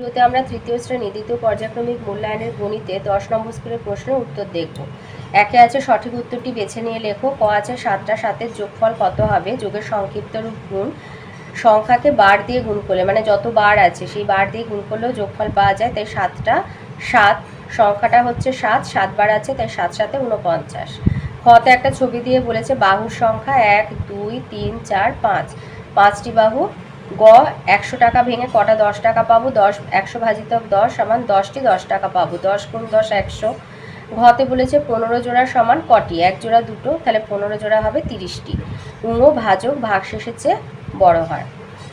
ভিডিওতে আমরা তৃতীয় শ্রেণি, দ্বিতীয় পর্যায়ক্রমিক মূল্যায়নের গণিতে দশ নম্বর স্কুলের প্রশ্নের উত্তর দেখব। একে আছে সঠিক উত্তরটি বেছে নিয়ে লেখো। ক আছে সাতটা সাতের যোগফল কত হবে? যোগের সংক্ষিপ্ত রূপ গুণ সংখ্যাকে বার দিয়ে গুণ করলে মানে যত বার আছে সেই বার দিয়ে গুণ করলেও যোগফল পাওয়া যায়, তাই সাতটা সাত, সংখ্যাটা হচ্ছে সাত সাত বার আছে তাই সাত সাথে উনপঞ্চাশ খতে একটা ছবি দিয়ে বলেছে, বাহুর সংখ্যা এক, দুই, তিন, চার, পাঁচ। পাঁচটি বাহু গ, একশো টাকা ভেঙে কটা দশ টাকা পাবো? দশ, একশো ভাজিত দশ সমান দশটি দশ টাকা পাবো। দশ গুণ দশ, একশো। ঘতে বলেছে পনেরো জোড়া সমান কটি? এক জোড়া দুটো, তাহলে পনেরো জোড়া হবে তিরিশটি। উঙো ভাজক ভাগ শেষের চেয়ে বড় হয়।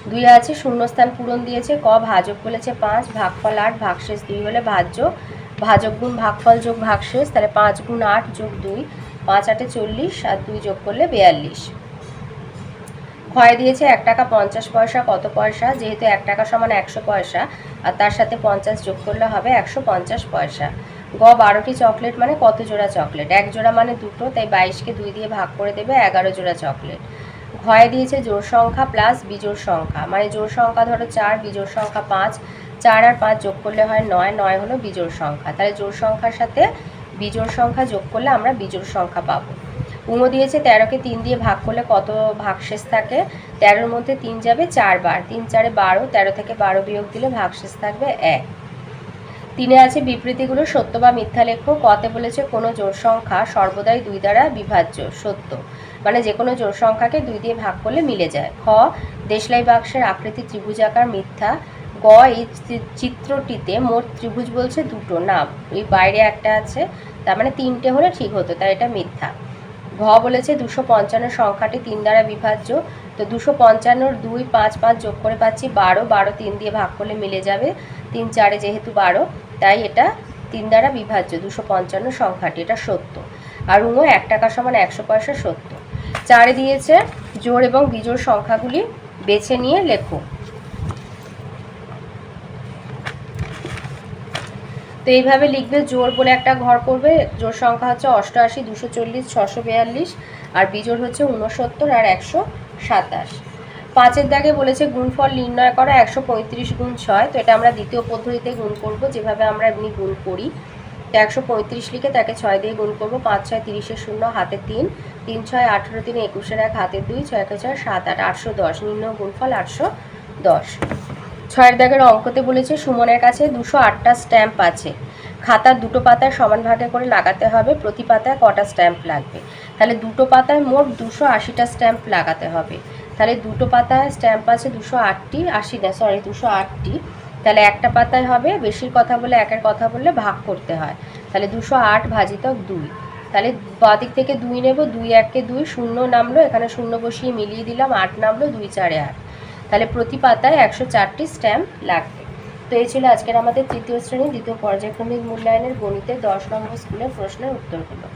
দুই আছে, শূন্যস্থান পূরণ দিয়েছে। ক, ভাজক বলেছে পাঁচ, ভাগফল আট, ভাগশেষ দুই হলে ভাজ্য। ভাজক গুণ ভাগফল যোগ ভাগশেষ, তাহলে পাঁচ গুণ আট যোগ দুই, পাঁচ আটে চল্লিশ, আর দুই যোগ করলে বেয়াল্লিশ। ক্ষয় দিয়েছে এক টাকা পঞ্চাশ পয়সা, কত পয়সা? যেহেতু এক টাকা সমান একশো পয়সা, আর তার সাথে পঞ্চাশ যোগ করলে হবে একশো পঞ্চাশ পয়সা। গ, বারোটি চকলেট মানে কত জোড়া চকলেট? এক জোড়া মানে দুটো, তাই বাইশকে দুই দিয়ে ভাগ করে দেবে এগারো জোড়া চকলেট। ঘয়ে দিয়েছে জোর সংখ্যা প্লাস বিজোড় সংখ্যা মানে জোর সংখ্যা ধরো চার, বিজোড় সংখ্যা পাঁচ, চার আর পাঁচ যোগ করলে হয় নয় নয় হলো বিজোড় সংখ্যা। তাহলে জোর সংখ্যার সাথে বিজোড় সংখ্যা যোগ করলে আমরা বিজোড় সংখ্যা পাবো। উমো দিয়েছে তেরোকে তিন দিয়ে ভাগ করলে কত ভাগশেষ থাকে? তেরোর মধ্যে তিন যাবে চারবার। তিন, চারে বারো, তেরো থেকে বারো বিয়োগ দিলে ভাগশেষ থাকবে এক। তিনে আছে বিবৃতিগুলো সত্য বা মিথ্যা লেখো। কতে বলেছে কোনো জোড় সংখ্যা সর্বদাই দুই দ্বারা বিভাজ্য, সত্য। মানে যে কোনো জোড় সংখ্যাকে দুই দিয়ে ভাগ করলে মিলে যায়। খ, দেশলাই বাক্সের আকৃতি ত্রিভুজাকার মিথ্যা। গ, এই চিত্রটিতে মোট ত্রিভুজ বলছে দুটো না ওই বাইরে একটা আছে, তার মানে তিনটে হলে ঠিক হতো, তাই এটা মিথ্যা। ঘ বলেছে দুশো পঞ্চান্ন সংখ্যাটি তিন দ্বারা বিভাজ্য, তো দুশো পঞ্চান্নর দুই, পাঁচ পাঁচ যোগ করে পাচ্ছি বারো বারো তিন দিয়ে ভাগ করলে মিলে যাবে তিন চারে যেহেতু বারো, তাই এটা তিন দ্বারা বিভাজ্য, দুশো পঞ্চান্ন সংখ্যাটি, এটা সত্য। আর উনো এক টাকা সমান একশো পয়সা সত্য। চারে দিয়েছে জোর এবং বিজোড় সংখ্যাগুলি বেছে নিয়ে লেখো। তো এইভাবে লিখবে, জোর বলে একটা ঘর করবে, জোর সংখ্যা হচ্ছে অষ্টআশি, দুশো চল্লিশ, ছশো বিয়াল্লিশ, আর বিজোড় হচ্ছে উনসত্তর আর একশো সাতাশ। পাঁচের দাগে বলেছে গুণফল নির্ণয় করা, একশো পঁয়ত্রিশ গুণ ছয়, তো এটা আমরা দ্বিতীয় পদ্ধতিতে গুণ করব, যেভাবে আমরা এমনি গুণ করি। তো একশো পঁয়ত্রিশ লিখে তাকে ছয় দিয়ে গুণ করব, পাঁচ ছয় তিরিশের শূন্য, হাতে তিন তিন ছয় আঠেরো তিন একুশের এক, হাতে দুই, ছয় ছয়, সাত আট, আটশো দশ, নির্ণয় গুণফল আটশো দশ। ছয়ের দাগের অঙ্কতে বলেছে, সুমনের কাছে দুশো আটটা স্ট্যাম্প আছে। খাতার দুটো পাতায় সমান ভাগে করে লাগাতে হবে, প্রতি পাতায় কটা স্ট্যাম্প লাগবে? তাহলে দুটো পাতায় মোট দুশো আশিটা স্ট্যাম্প লাগাতে হবে। তাহলে দুটো পাতায় স্ট্যাম্প আছে দুশো আটটি, আশি না সরি দুশো আটটি। তাহলে একটা পাতায় হবে, বেশির কথা বলে একের কথা বললে ভাগ করতে হয়। তাহলে দুশো আট ভাজিতক দুই। তাহলে বাদিক থেকে দুই নেব, দুই এককে দুই শূন্য নামলো, এখানে শূন্য বসিয়ে মিলিয়ে দিলাম, আট নামলো, দুই চারে আট। তাহলে প্রতি পাতায় একশো চারটি স্ট্যাম্প লাগবে। তো এই ছিল আজকের আমাদের তৃতীয় শ্রেণি, দ্বিতীয় পর্যায়ক্রমিক মূল্যায়নের গণিতে দশ নম্বর স্কুলের প্রশ্নের উত্তরগুলো।